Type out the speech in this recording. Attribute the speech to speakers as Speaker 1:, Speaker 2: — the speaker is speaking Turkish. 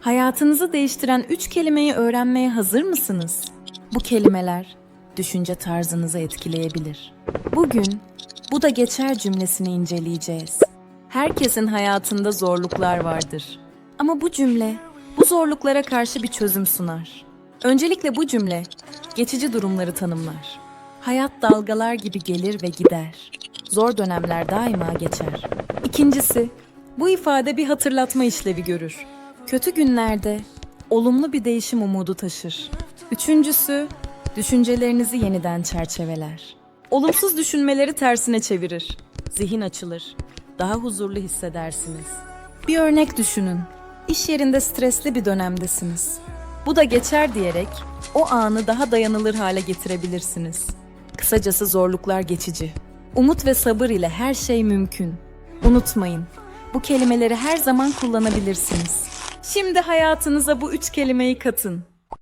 Speaker 1: Hayatınızı değiştiren üç kelimeyi öğrenmeye hazır mısınız? Bu kelimeler düşünce tarzınızı etkileyebilir. Bugün bu da geçer cümlesini inceleyeceğiz. Herkesin hayatında zorluklar vardır. Ama bu cümle bu zorluklara karşı bir çözüm sunar. Öncelikle bu cümle geçici durumları tanımlar. Hayat dalgalar gibi gelir ve gider. Zor dönemler daima geçer. İkincisi, bu ifade bir hatırlatma işlevi görür. Kötü günlerde olumlu bir değişim umudu taşır. Üçüncüsü, düşüncelerinizi yeniden çerçeveler. Olumsuz düşünmeleri tersine çevirir. Zihin açılır. Daha huzurlu hissedersiniz. Bir örnek düşünün. İş yerinde stresli bir dönemdesiniz. Bu da geçer diyerek o anı daha dayanılır hale getirebilirsiniz. Kısacası zorluklar geçici. Umut ve sabır ile her şey mümkün. Unutmayın, bu kelimeleri her zaman kullanabilirsiniz. Şimdi hayatınıza bu üç kelimeyi katın.